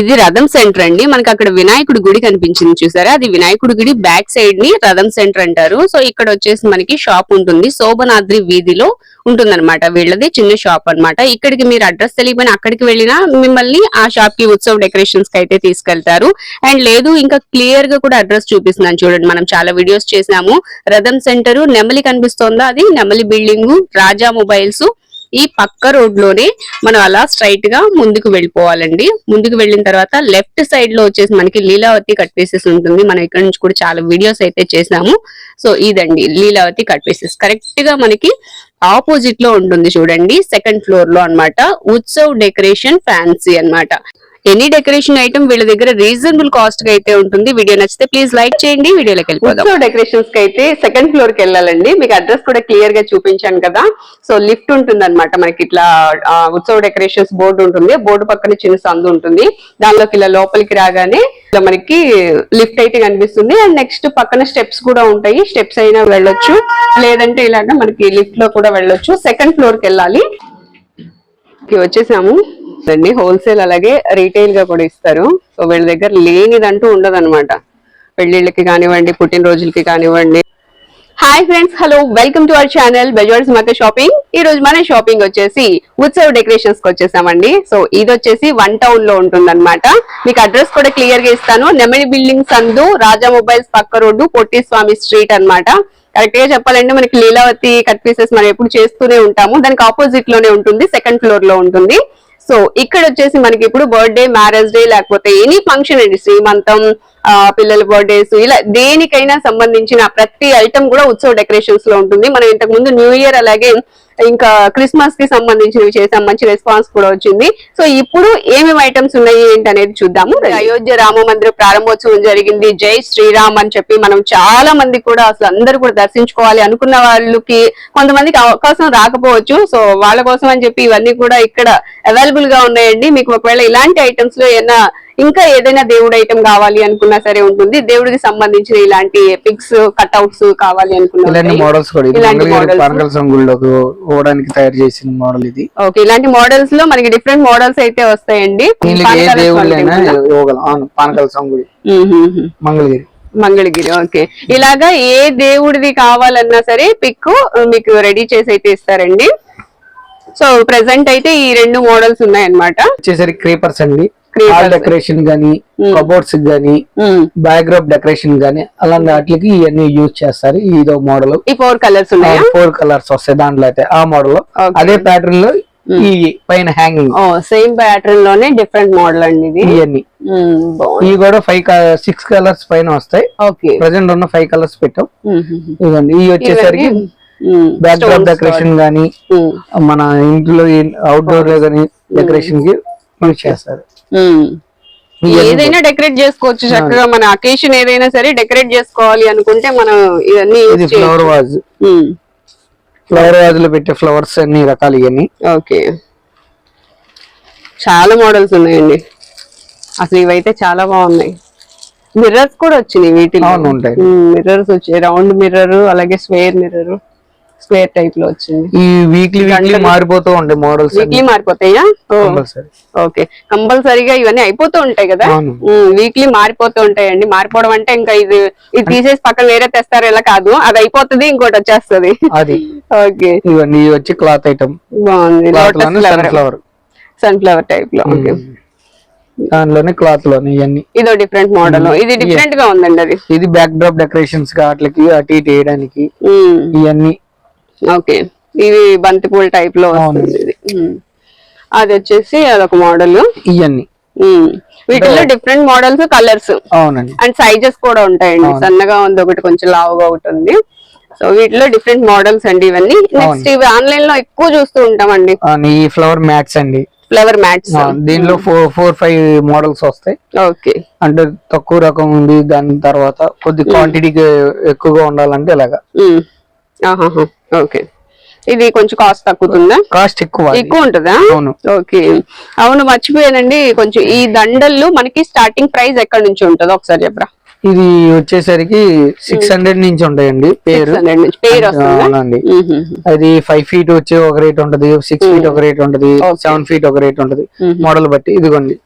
ఇది రథం సెంటర్ అండి. మనకి అక్కడ వినాయకుడి గుడి కనిపించింది చూసారా? అది వినాయకుడి గుడి బ్యాక్ సైడ్ని రథం సెంటర్ అంటారు. సో ఇక్కడ వచ్చేసి మనకి షాప్ ఉంటుంది. శోభనాద్రి వీధిలో ఉంటుందన్నమాట. వీళ్ళది చిన్న షాప్ అన్నమాట. ఇక్కడికి మీరు అడ్రస్ తెలియకపోయినా అక్కడికి వెళ్ళినా మిమ్మల్ని ఆ షాప్కి ఉత్సవ డెకరేషన్స్కి అయితే తీసుకెళ్తారు. అండ్ లేదు ఇంకా క్లియర్గా కూడా అడ్రస్ చూపిస్తున్నాను చూడండి. మనం చాలా వీడియోస్ చేసినాము. రథం సెంటర్ నెమలి కనిపిస్తోందా? అది నెమలి బిల్డింగ్ రాజా మొబైల్స్ ఈ పక్క రోడ్లోనే మనం అలా స్ట్రైట్గా ముందుకు వెళ్ళిపోవాలండి. ముందుకు వెళ్ళిన తర్వాత లెఫ్ట్ సైడ్లో వచ్చేసి మనకి లీలావతి కట్ పీసెస్ ఉంటుంది. మనం ఇక్కడ నుంచి కూడా చాలా వీడియోస్ అయితే చేసాము సో ఇదండి లీలావతి కట్ పీసెస్ కరెక్ట్గా మనకి ఆపోజిట్లో ఉంటుంది చూడండి సెకండ్ ఫ్లోర్లో అన్నమాట. ఉత్సవ్ డెకరేషన్ ఫ్యాన్సీ అన్నమాట. ఎనీ డెకరేషన్ ఐటమ్ వీళ్ళ దగ్గర రీజనబుల్ కాస్ట్గా అయితే ఉంటుంది. వీడియో నచ్చితే ప్లీజ్ లైక్ చేయండి. వీడియోలోకి వెళ్ళిపోదాం. డెకరేషన్స్కి అయితే సెకండ్ ఫ్లోర్కి వెళ్ళాలండి. మీకు అడ్రస్ కూడా క్లియర్గా చూపించాను కదా. సో లిఫ్ట్ ఉంటుంది అనమాట మనకి ఇట్లా ఉత్సవ డెకరేషన్స్ బోర్డు ఉంటుంది. బోర్డు పక్కన చిన్న సందు ఉంటుంది. దానిలోకి ఇలా లోపలికి రాగానే ఇలా మనకి లిఫ్ట్ అయితే కనిపిస్తుంది. అండ్ నెక్స్ట్ పక్కన స్టెప్స్ కూడా ఉంటాయి. స్టెప్స్ అయినా వెళ్ళొచ్చు. లేదంటే ఇలాగా మనకి లిఫ్ట్లో కూడా వెళ్ళొచ్చు. సెకండ్ ఫ్లోర్కి వెళ్ళాలి. వచ్చేసాము. అండి హోల్సేల్ అలాగే రీటైల్గా కూడా ఇస్తారు. సో వీళ్ళ దగ్గర లేనిదంటూ ఉండదు అనమాట పెళ్ళిళ్ళకి కానివ్వండి పుట్టినరోజులకి కానివ్వండి. Hi friends hello welcome to our channel Bezawada's Mecca shopping ఈ రోజు మన షాపింగ్ వచ్చేసి ఉత్సవ్ డెకరేషన్స్కి వచ్చేసామండి. సో ఇది వచ్చేసి వన్ టౌన్లో ఉంటుంది మీకు అడ్రస్ కూడా క్లియర్గా ఇస్తాను. నెమలి బిల్డింగ్ సందు రాజా మొబైల్స్ పక్క రోడ్డు పొట్టి స్వామి స్ట్రీట్ అన్నమాట. కరెక్ట్గా చెప్పాలంటే మనకి లీలావతి కట్ పీసెస్ మనం ఎప్పుడు చేస్తూనే ఉంటాము. దానికి ఆపోజిట్లోనే ఉంటుంది సెకండ్ ఫ్లోర్లో ఉంటుంది. సో ఇక్కడ వచ్చేసి మనకి ఇప్పుడు బర్త్డే మ్యారేజ్ డే లేకపోతే ఎనీ ఫంక్షన్ అండి. శ్రీమంతం ఆ, పిల్లల బర్త్డేస్ ఇలా దేనికైనా సంబంధించిన ప్రతి ఐటమ్ కూడా ఉత్సవ డెకరేషన్స్లో ఉంటుంది. మనం ఇంతకు ముందు న్యూ ఇయర్ అలాగే ఇంకా క్రిస్మస్కి సంబంధించినవి చేసాం. మంచి రెస్పాన్స్ కూడా వచ్చింది. సో ఇప్పుడు ఏమేమి ఐటమ్స్ ఉన్నాయి ఏంటి అనేది చూద్దాము అయోధ్య రామ మందిర ప్రారంభోత్సవం జరిగింది. జై శ్రీరామ్ అని చెప్పి మనం చాలా మంది కూడా అసలు అందరూ కూడా దర్శించుకోవాలి అనుకున్న వాళ్ళకి కొంతమందికి అవకాశం రాకపోవచ్చు. సో వాళ్ళ కోసం అని చెప్పి ఇవన్నీ కూడా ఇక్కడ అవైలబుల్గా ఉన్నాయండి. మీకు ఒకవేళ ఇలాంటి ఐటమ్స్లో ఏమైనా ఇంకా ఏదైనా దేవుడు ఐటమ్ కావాలి అనుకున్నా సరే ఉంటుంది. దేవుడికి సంబంధించిన ఇలాంటి పిక్స్ కట్అవుట్స్ కావాలి అనుకున్నా మోడల్స్ తయారు చేసిన మోడల్ ఇది. ఓకే ఇలాంటి మోడల్స్లో మనకి డిఫరెంట్ మోడల్స్ అయితే వస్తాయండి. పానకాల సంగుడి. మంగళగిరి. మంగళగిరి ఓకే. ఇలాగా ఏ దేవుడిది కావాలన్నా సరే పిక్ మీకు రెడీ చేసి అయితే ఇస్తారండి. సో ప్రెసెంట్ అయితే ఈ రెండు మోడల్స్ ఉన్నాయన్నమాట. వచ్చేసరికి క్రీపర్స్ అండి. హాల్ డెకరేషన్ గానీ. కబోర్డ్స్ గానీ. బ్యాక్గ్రౌండ్ డెకరేషన్ గానీ అలాంటి వాటికి ఇవన్నీ యూజ్ చేస్తారు. ఇదో మోడల్ ఈ ఫోర్ కలర్స్ ఉన్నాయా? ఫోర్ కలర్స్ వస్తాయి దాంట్లో అయితే. ఆ మోడల్. అదే ప్యాటర్న్లో ఈ పైన హ్యాంగింగ్ సేమ్ ప్యాటర్న్లోనే డిఫరెంట్ మోడల్ అండి ఇది. ఇవన్నీ. ఇవి కూడా ఫైవ్ సిక్స్ కలర్స్ పైన వస్తాయి. ఓకే ప్రజెంట్ ఉన్న ఫైవ్ కలర్స్ పెట్టాం. ఇవ్వండి ఇవి వచ్చేసరికి stones డెకరేషన్ గానీ మన ఇంట్లో అవుట్డోర్లో గానీ డెకరేషన్కి యూజ్ చేస్తారు. ఇవన్నీ ఏదైనా డెకరేట్ చేసుకోవచ్చు చక్కగా. మన అకేషన్ ఏదైనా సరే డెకరేట్ చేసుకోవాలి అనుకుంటే మనం ఇవన్నీ ఇది ఫ్లవర్ వాజ్ ఫ్లవర్ వాజ్లో పెట్టే ఫ్లవర్స్ అన్ని రకాలు ఇవన్నీ. ఓకే. చాలా మోడల్స్ ఉన్నాయండి. అసలు ఇవైతే చాలా బాగున్నాయి. మిర్రర్స్ కూడా వచ్చినాయి వీటిలో. మిర్రర్స్ వచ్చాయి. రౌండ్ మిర్రర్ అలాగే స్క్వేర్ మిర్రర్ స్క్వేర్ టైప్లో వచ్చింది. ఈ వీక్లీ వీక్లీ మారిపోతూ ఉంటాయి మోడల్స్ వీక్లీ మారిపోతాయా? ఓకే. కంపల్సరీగా ఇవన్నీ అయిపోతూ ఉంటాయి కదా. వీక్లీ మారిపోతూ ఉంటాయండి. మారిపోవడం అంటే ఇంకా ఇది ఇది తీసేసి పక్కన వేరే తెస్తారు ఇలా కాదు. అది అయిపోతుంది ఇంకోటి వచ్చేస్తది. అది. ఓకే. ఇవన్నీ ఇవి వచ్చి క్లాత్ ఐటమ్. బాగుంది. ఫ్లవర్ సన్ఫ్లవర్ సన్ఫ్లవర్ టైప్లో. ఓకే. దానిలోనే క్లాత్లోనే ఇవన్నీ. ఇదో డిఫరెంట్ మోడల్ ఇది డిఫరెంట్గా ఉందండి అది. ఇది బ్యాక్ డ్రాప్ డెకరేషన్స్గా అట్లకి అటు ఇటు వేయడానికి ఇవన్నీ ఓకే. ఇది బంతిపూల టైప్లో వస్తుంది ఇది. అది వచ్చేసి అదొక మోడల్ ఇవన్నీ వీటిలో డిఫరెంట్ మోడల్స్ కలర్స్ అవునండి. అండ్ సైజెస్ కూడా ఉంటాయండి. సన్నగా ఉంది ఒకటి కొంచెం లావుగా ఒకటి ఉంది. సో వీటిలో డిఫరెంట్ మోడల్స్ అండి ఇవన్నీ. నెక్స్ట్ ఇవి ఆన్లైన్లో ఎక్కువ చూస్తూ ఉంటామండి. ఈ ఫ్లవర్ మ్యాట్స్ అండి. ఫ్లవర్ మ్యాట్స్ దీనిలో ఫోర్ ఫోర్ ఫైవ్ మోడల్స్ వస్తాయి. ఓకే. అంటే తక్కువ రకం ఉంది దాని తర్వాత కొద్ది క్వాంటిటీ ఎక్కువగా ఉండాలంటే ఇలాగా. ఓకే. ఇది కొంచెం కాస్ట్ తగ్గుతుందా కాస్ట్ ఎక్కువ. ఎక్కువ ఉంటుందా? అవును. ఓకే. అవును మర్చిపోయానండి. కొంచెం ఈ దండలు మనకి స్టార్టింగ్ ప్రైస్ ఎక్కడి నుంచి ఉంటుందో ఒకసారి చెప్పరా? ఇది వచ్చేసరికి సిక్స్ హండ్రెడ్ నుంచి ఉంటాయండి పేరు. 600 నుంచి. పేరు వస్తుందా? అవునండి. అది ఫైవ్ ఫీట్ వచ్చి ఒక రేట్ ఉంటది సిక్స్ ఫీట్ ఒక రేట్ ఉంటది. సెవెన్ ఫీట్ ఒక రేట్ ఉంటది. మోడల్ బట్టి ఇదిగోండి.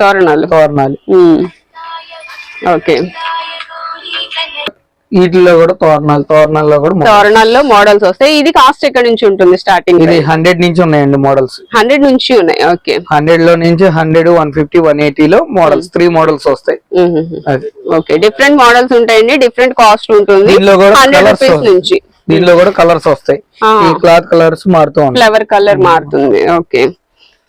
తోరణాలు. తోరణాలు. ఓకే. వీటిలో కూడా తోరణాలు తోరణాల్లో కూడా. తోరణాల్లో మోడల్స్ వస్తాయి. ఇది కాస్ట్ ఎక్కడ నుంచి ఉంటుంది స్టార్టింగ్ ఇది హండ్రెడ్ నుంచి ఉన్నాయండి మోడల్స్ హండ్రెడ్ నుంచి ఉన్నాయి. ఓకే హండ్రెడ్లో నుంచి హండ్రెడ్ వన్ ఫిఫ్టీ వన్లో మోడల్స్ త్రీ మోడల్స్ వస్తాయి. ఓకే డిఫరెంట్ మోడల్స్ ఉంటాయండి. డిఫరెంట్ కాస్ట్ ఉంటుంది. హండ్రెడ్ కలర్స్ రూపీస్ నుంచి. దీనిలో కూడా కలర్స్ వస్తాయి. ఆ. ఈ క్లాత్ కలర్స్ మారుతూ ఉంటాయి. ఫ్లవర్ కలర్ మారుతుంది. ఓకే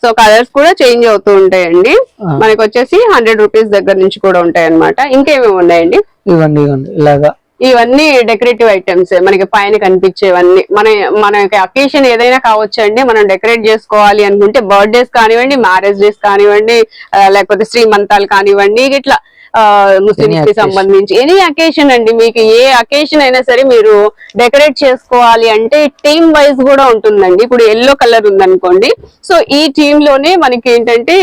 సో కలర్స్ కూడా చేంజ్ అవుతూ ఉంటాయండి. మనకి వచ్చేసి హండ్రెడ్ రూపీస్ దగ్గర నుంచి కూడా ఉంటాయి అన్నమాట ఇంకేమేమి ఉన్నాయండి? ఇవ్వండి ఇవ్వండి. ఇలాగా ఇవన్నీ డెకరేటివ్ ఐటమ్స్ మనకి పైన కనిపించేవన్నీ. మన మనకి అకేషన్ ఏదైనా కావచ్చు అండి మనం డెకరేట్ చేసుకోవాలి అనుకుంటే బర్త్డేస్ కానివ్వండి మ్యారేజ్ డేస్ కానివ్వండి లేకపోతే శ్రీమంతాలు కానివ్వండి ఇట్లా ముస్లిమ్స్కి. సంబంధించి ఎనీ అకేషన్ అండి. మీకు ఏ అకేషన్ అయినా సరే మీరు డెకరేట్ చేసుకోవాలి అంటే టీమ్ వైజ్ కూడా ఉంటుందండి. ఇప్పుడు ఎల్లో కలర్ ఉందనుకోండి. సో ఈ టీమ్లోనే మనకి ఏంటంటే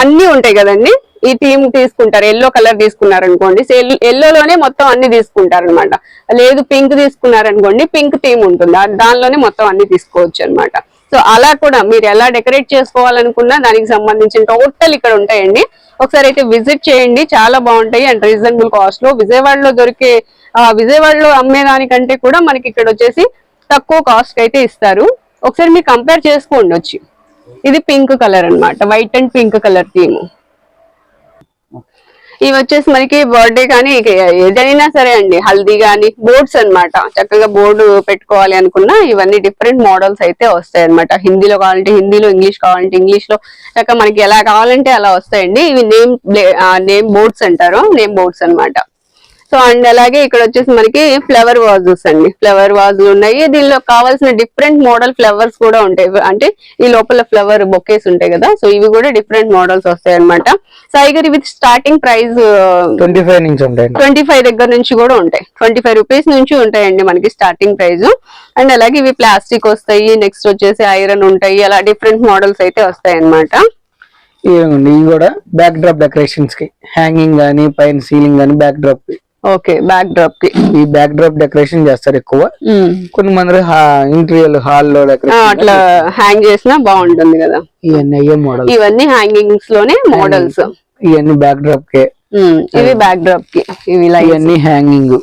అన్ని ఉంటాయి కదండి. ఈ థీమ్ తీసుకుంటారు. ఎల్లో కలర్ తీసుకున్నారు అనుకోండి ఎల్లోలోనే మొత్తం అన్ని తీసుకుంటారు అనమాట లేదు పింక్ తీసుకున్నారు అనుకోండి పింక్ థీమ్ ఉంటుంది. దానిలోనే మొత్తం అన్ని తీసుకోవచ్చు అన్నమాట సో అలా కూడా మీరు ఎలా డెకరేట్ చేసుకోవాలనుకున్నా దానికి సంబంధించిన టోటల్ ఇక్కడ ఉంటాయండి. ఒకసారి అయితే విజిట్ చేయండి. చాలా బాగుంటాయి. అండ్ రీజనబుల్ కాస్ట్లో విజయవాడలో దొరికే విజయవాడలో అమ్మేదానికంటే కూడా మనకి ఇక్కడ వచ్చేసి తక్కువ కాస్ట్ అయితే ఇస్తారు. ఒకసారి మీరు కంపేర్ చేసుకోండి వచ్చి ఇది పింక్ కలర్ అన్నమాట. White and pink colour theme. ఇవి వచ్చేసి మనకి బర్త్డే కానీ ఏదైనా సరే అండి. హల్దీ కానీ బోర్డ్స్ అన్నమాట. చక్కగా బోర్డు పెట్టుకోవాలి అనుకున్నా ఇవన్నీ డిఫరెంట్ మోడల్స్ అయితే వస్తాయి అనమాట హిందీలో కావాలంటే హిందీలో ఇంగ్లీష్ కావాలంటే ఇంగ్లీష్లో. చక్కగా మనకి ఎలా కావాలంటే అలా వస్తాయండి. ఇవి నేమ్ నేమ్ బోర్డ్స్ అంటారు. నేమ్ బోర్డ్స్ అన్నమాట. సో అండ్ అలాగే ఇక్కడ వచ్చేసి మనకి ఫ్లవర్ వాజెస్ అండి. ఫ్లవర్ వాజులు ఉన్నాయి. దీనిలో కావాల్సిన డిఫరెంట్ మోడల్ ఫ్లవర్స్ కూడా ఉంటాయి. అంటే ఈ లోపల ఫ్లవర్ బొకేస్ ఉంటాయి కదా సో ఇవి కూడా డిఫరెంట్ మోడల్స్ వస్తాయి అనమాట సాయిగర్ ఇవి స్టార్టింగ్ ప్రైస్ ట్వంటీ ఫైవ్ నుంచి ఉంటాయండి. ట్వంటీ ఫైవ్ దగ్గర నుంచి కూడా ఉంటాయి. ట్వంటీ ఫైవ్ రూపీస్ నుంచి ఉంటాయండి మనకి స్టార్టింగ్ ప్రైస్. అండ్ అలాగే ఇవి ప్లాస్టిక్ వస్తాయి. నెక్స్ట్ వచ్చేసి ఐరన్ ఉంటాయి. అలా డిఫరెంట్ మోడల్స్ అయితే వస్తాయి అన్నమాట ఇవ్వండి ఇవి కూడా బ్యాక్ డ్రాప్ డెకరేషన్స్కి. హ్యాంగింగ్ గానీ పైన సీలింగ్ గానీ బ్యాక్ డ్రాప్ ఓకే బ్యాక్ డ్రాప్కి. ఈ బ్యాక్ డ్రాప్ డెకరేషన్ చేస్తారు ఎక్కువ. కొన్ని మంది ఇంటీరియర్ హాల్లో అట్లా హ్యాంగ్ చేసినా బాగుంటుంది కదా. ఇవన్నీ అయ్యే మోడల్ ఇవన్నీ హ్యాంగింగ్స్లోనే మోడల్స్ ఇవన్నీ బ్యాక్ డ్రాప్ కే. ఇవి బ్యాక్ డ్రాప్కి. ఇవి ఇవన్నీ హ్యాంగింగ్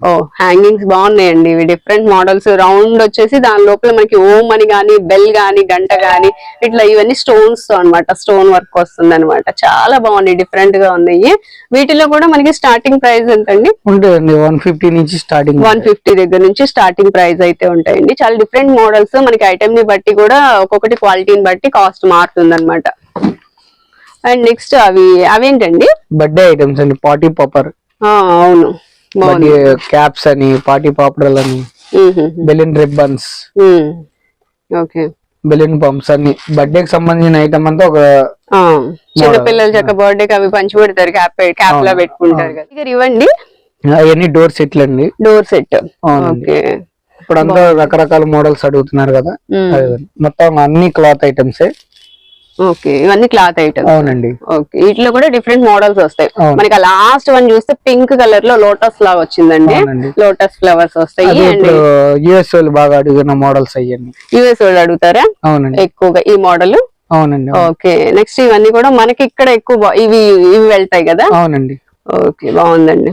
ఓ హ్యాంగింగ్స్ బాగున్నాయండి. ఇవి డిఫరెంట్ మోడల్స్ రౌండ్ వచ్చేసి దాని లోపల మనకి ఓం అని గానీ బెల్ గానీ గంట గానీ ఇట్లా ఇవన్నీ స్టోన్స్తో అన్నమాట. స్టోన్ వర్క్ వస్తుంది అనమాట చాలా బాగున్నాయి. డిఫరెంట్గా ఉన్నాయి. వీటిలో కూడా మనకి స్టార్టింగ్ ప్రైస్ ఎంతండి? ఉంటాయండి. వన్ ఫిఫ్టీ నుంచి స్టార్టింగ్ వన్ ఫిఫ్టీ దగ్గర నుంచి స్టార్టింగ్ ప్రైస్ అయితే ఉంటాయండి. చాలా డిఫరెంట్ మోడల్స్ మనకి ఐటమ్ని బట్టి కూడా ఒక్కొక్కటి క్వాలిటీని బట్టి కాస్ట్ మారుతుంది అనమాట అండ్ నెక్స్ట్ అవి అవేంటండి? బర్త్డే ఐటమ్స్ అండి. పార్టీ పాపర్ ఆ, అవును. క్యాప్స్ అని పార్టీ పాపడల్ అని balloon ribbons okay balloon pumps అన్ని. బర్త్డే కి సంబంధించిన ఐటమ్ అంతా ఒక చిన్న పిల్లలు చక్క బర్త్డే కి అవి పంచి పెడతారు క్యాప్ క్యాప్ లా పెట్టుకుంటారు కదా. ఇవ్వండి. అవన్నీ డోర్ సెట్లు అండి డోర్ సెట్. ఓకే ఇప్పుడు అంతా రకరకాల మోడల్స్ అడుగుతున్నారు కదా. అదే. మొత్తం అన్ని క్లాత్ ఐటమ్స్ ఓకే ఇవన్నీ క్లాత్ ఐటమ్ అవునండి. ఓకే వీటిలో కూడా డిఫరెంట్ మోడల్స్ వస్తాయి. మనకి లాస్ట్ వన్ చూస్తే పింక్ కలర్లో లోటస్ లాగా వచ్చిందండి. లోటస్ ఫ్లవర్స్ వస్తాయి యుఎస్ వాళ్ళు బాగా అడిగిన మోడల్స్ అయ్యండి యూఎస్ వాళ్ళు అడుగుతారా? అవునండి. ఎక్కువగా ఈ మోడల్? అవునండి ఓకే నెక్స్ట్ ఇవన్నీ కూడా మనకి ఇక్కడ ఎక్కువ ఇవి ఇవి వెళ్తాయి కదా? అవునండి. ఓకే బాగుందండి.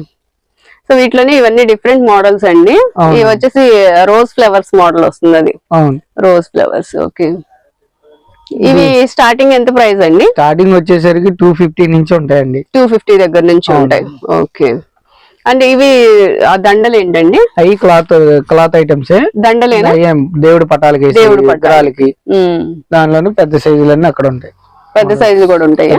సో వీటిలోనే ఇవన్నీ డిఫరెంట్ మోడల్స్ అండి. ఇవి వచ్చేసి రోజ్ ఫ్లవర్స్ మోడల్ వస్తుంది అది. Rose flowers okay. ఇవి స్టార్టింగ్ ఎంత ప్రైస్ అండి? స్టార్టింగ్ వచ్చేసరికి టూ ఫిఫ్టీ నుంచి ఉంటాయండి. టూ ఫిఫ్టీ దగ్గర నుంచి ఉంటాయి. ఓకే. అంటే ఇవి ఆ దండలు ఏంటండి? అవి క్లాత్ క్లాత్ ఐటమ్స్ దండలేనా? దేవుడి పటాలకి దేవుడి పటాలు. విగ్రహాలకి. ఉమ్. దానిలోనే పెద్ద సైజులన్నీ అక్కడ ఉంటాయి. పెద్ద సైజు కూడా ఉంటాయి?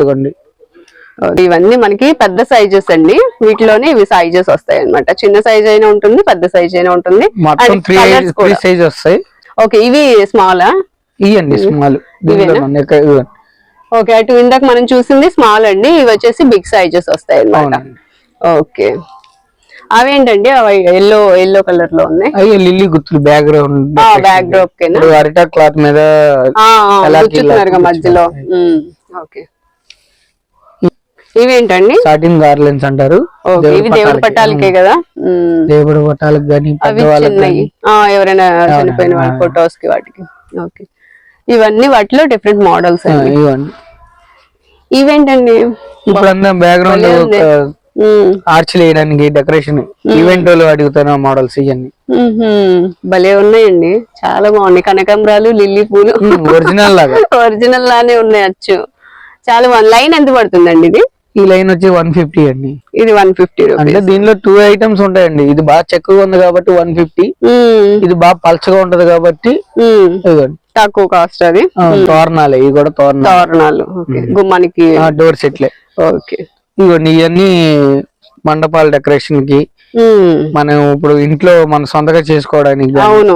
ఇవన్నీ మనకి పెద్ద సైజెస్ అండి. వీటిలోనే ఇవి సైజెస్ వస్తాయి అన్నమాట చిన్న సైజ్ అయినా ఉంటుంది పెద్ద సైజ్ అయినా ఉంటుంది. మొత్తం త్రీ. సైజ్ వస్తాయి. ఓకే ఇవి స్మాలా ఇవ్వండి స్మాల్. ఓకే అటు ఇందాక మనం చూసింది స్మాల్ అండి ఇవి వచ్చేసి బిగ్ సైజెస్ వస్తాయి అన్నమాట అవునండి. ఓకే. అవేంటండి? అవి ఎల్లో ఎల్లో కలర్లో ఉన్నాయి. అయ్యే లిల్లీ గుర్తులు బ్యాక్గ్రౌండ్ బ్యాక్ కేనా ఇప్పుడు అరిటా క్లాత్ మీద మధ్యలో. ఓకే. ఇవేంటండి? స్టార్టింగ్ గార్లెన్స్ అంటారు. ఓకే ఇవి దేవుడి పట్టాలకే కదా? దేవుడి గాని ఆ, ఎవరైనా చనిపోయిన వాళ్ళ. ఫొటోస్కి వాటికి. ఓకే. ఇవన్నీ వాటిలో డిఫరెంట్ మోడల్స్ ఇవేంటండి? బ్యాక్గ్రౌండ్ ఆర్చ్ వేయడానికి డెకరేషన్ ఈవెంట్ వాళ్ళు అడుగుతున్న మోడల్స్ ఇవన్నీ. భలే ఉన్నాయండి. చాలా బాగున్నాయి. కనకాంబరాలు లిల్లీ పూలు. ఒరిజినల్ లాగా. ఒరిజినల్ లానే ఉన్నాయి అచ్చు. చాలా వన్ లైన్ ఎంత పడుతుందండి ఇది? ఈ లైన్ వచ్చి వన్ ఫిఫ్టీ అండి. ఇది వన్ ఫిఫ్టీ అంటే దీనిలో టూ ఐటమ్స్ ఉంటాయండి. ఇది బాగా చెక్కగా ఉంది కాబట్టి వన్ ఫిఫ్టీ ఇది బాగా పల్చగా ఉంటది కాబట్టి ఇదిగోండి. తక్కువ కాస్ట్ అది. ఆ, తోరణాలే ఇవి కూడా తోరణాలు. తోరణాలు ఓకే. గుమ్మానికి డోర్ సెట్లే. ఓకే. ఇదిగోండి ఇవన్నీ మండపాల డెకరేషన్కి ఉమ్, మనం ఇప్పుడు ఇంట్లో మన సొంతగా చేసుకోవడానికి అవును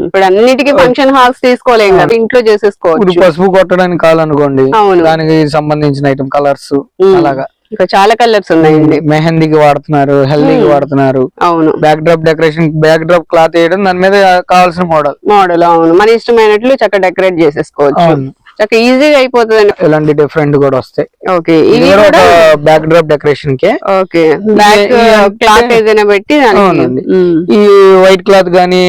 ఇప్పుడు అన్నిటికీ ఫంక్షన్ హాల్స్ తీసుకోలేం కదా ఇంట్లో చేసేసుకోవచ్చు. పసుపు కొట్టడానికి కావాలనుకోండి దానికి సంబంధించిన ఐటమ్ కలర్స్. అలాగా. ఇంకా చాలా కలర్స్ ఉన్నాయండి. మెహందీకి వాడుతున్నారు హెల్దీకి వాడుతున్నారు. అవును. Backdrop decoration backdrop cloth వేయడం దాని మీద కావాల్సిన మోడల్ మోడల్ అవును. మన ఇష్టమైనట్లు చక్కగా డెకరేట్ చేసేసుకోవచ్చు. చక్కగా ఈజీగా అయిపోతుంది ఇలాంటి డిఫరెంట్ కూడా వస్తాయి. ఓకే ఇది కూడా బ్యాక్ డ్రాప్ డెకరేషన్ కే ఓకే బ్యాక్ క్లాత్ ఏదైనా పెట్టి అవునండి. ఈ వైట్ క్లాత్ గానీ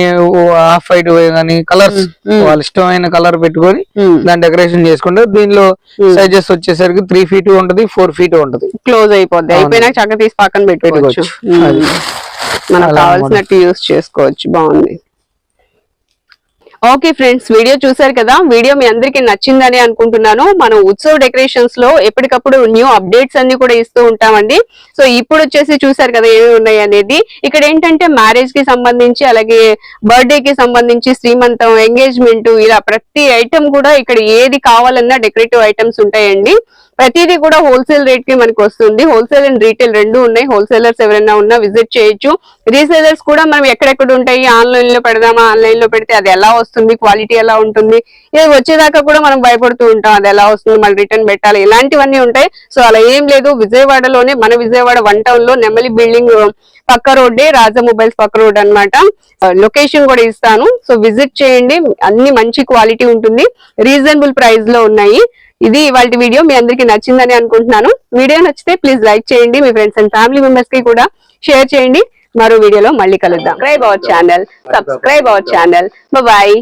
హాఫ్ వైట్ గానీ కలర్స్ వాళ్ళ ఇష్టమైన కలర్ పెట్టుకొని దాని డెకరేషన్ చేసుకుంటే దీనిలో సైజెస్ వచ్చేసరికి త్రీ ఫీట్ ఉంటది ఫోర్ ఫీట్ ఉంటది. క్లోజ్ అయిపోద్ది. అయిపోయినాక చక్కగా తీసి పక్కన పెట్టుకోవచ్చు. మనకు కావాల్సినట్టు యూస్ చేసుకోవచ్చు. బాగుంది. ఓకే ఫ్రెండ్స్ వీడియో చూసారు కదా వీడియో మీ అందరికి నచ్చిందని అనుకుంటున్నాను. మనం ఉత్సవ డెకరేషన్స్లో ఎప్పటికప్పుడు న్యూ అప్డేట్స్ అన్ని కూడా ఇస్తూ ఉంటామండి. సో ఇప్పుడు వచ్చేసి చూసారు కదా ఏమి ఉన్నాయి అనేది. ఇక్కడ ఏంటంటే మ్యారేజ్కి సంబంధించి అలాగే బర్త్డే కి సంబంధించి శ్రీమంతం ఎంగేజ్మెంట్ ఇలా ప్రతి ఐటమ్ కూడా ఇక్కడ ఏది కావాలన్నా డెకరేటివ్ ఐటమ్స్ ఉంటాయండి. ప్రతిదీ కూడా హోల్సేల్ రేట్కి మనకు వస్తుంది. హోల్సేల్ అండ్ రీటైల్ రెండు ఉన్నాయి. హోల్సేలర్స్ ఎవరైనా ఉన్నా విజిట్ చేయొచ్చు. రీసేలర్స్ కూడా మనం ఎక్కడెక్కడ ఉంటాయి ఆన్లైన్లో పెడదామా ఆన్లైన్లో పెడితే అది ఎలా వస్తుంది క్వాలిటీ ఎలా ఉంటుంది ఇది వచ్చేదాకా కూడా మనం భయపడుతూ ఉంటాం. అది ఎలా వస్తుంది మళ్ళీ రిటర్న్ పెట్టాలి. ఇలాంటివన్నీ ఉంటాయి. సో అలా ఏం లేదు. విజయవాడలోనే మన విజయవాడ వన్ టౌన్లో నెమలి బిల్డింగ్ పక్క రోడ్డే రాజా మొబైల్స్ పక్క రోడ్ అన్నమాట. లొకేషన్ కూడా ఇస్తాను. సో విజిట్ చేయండి. అన్ని మంచి క్వాలిటీ ఉంటుంది. రీజనబుల్ ప్రైస్లో ఉన్నాయి. ఇది ఇవాళ వీడియో. మీ అందరికి నచ్చిందని అనుకుంటున్నాను. వీడియో నచ్చితే ప్లీజ్ లైక్ చేయండి. మీ ఫ్రెండ్స్ అండ్ ఫ్యామిలీ మెంబర్స్కి కూడా షేర్ చేయండి. మరో వీడియోలో మళ్ళీ కలుద్దాం. Subscribe our channel subscribe our channel bye